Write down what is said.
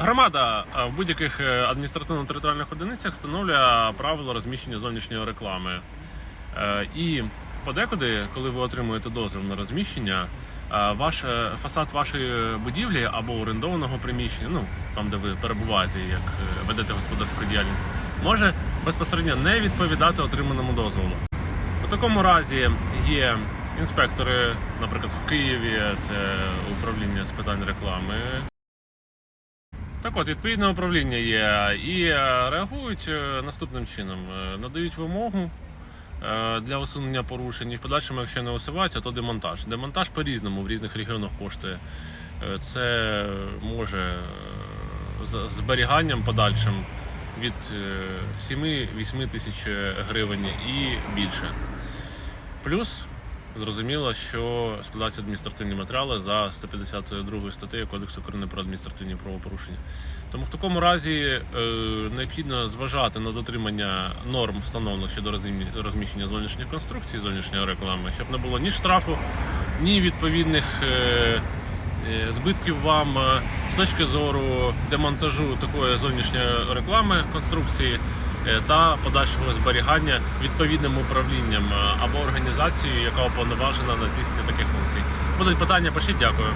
Громада е, в будь-яких е, адміністративно-територіальних одиницях встановлює правила розміщення зовнішньої реклами. Е, І подекуди, коли ви отримуєте дозвіл на розміщення, ваш фасад вашої будівлі або орендованого приміщення, ну там де ви перебуваєте, як ведете господарську діяльність, може безпосередньо не відповідати отриманому дозволу. У такому разі є інспектори, наприклад, в Києві це управління з питань реклами. Так от, відповідне управління є і е, реагують е, наступним чином: Е, надають вимогу для усунення порушень, і в подальшому, якщо не усувається, то демонтаж. Демонтаж по-різному в різних регіонах коштує. Це може з зберіганням подальшим від 7-8 тисяч гривень і більше. Плюс зрозуміло, що складаються адміністративні матеріали за 152 статтею Кодексу України про адміністративні правопорушення. Тому в такому разі е, необхідно зважати на дотримання норм, встановлених щодо розміщення зовнішньої конструкції, зовнішньої реклами, щоб не було ні штрафу, ні відповідних. е, е, Збитків вам з точки зору демонтажу такої зовнішньої реклами конструкції та подальшого зберігання відповідним управлінням е, або організацією, яка уповноважена на здійснення таких функцій. Будуть питання, пишіть, дякую.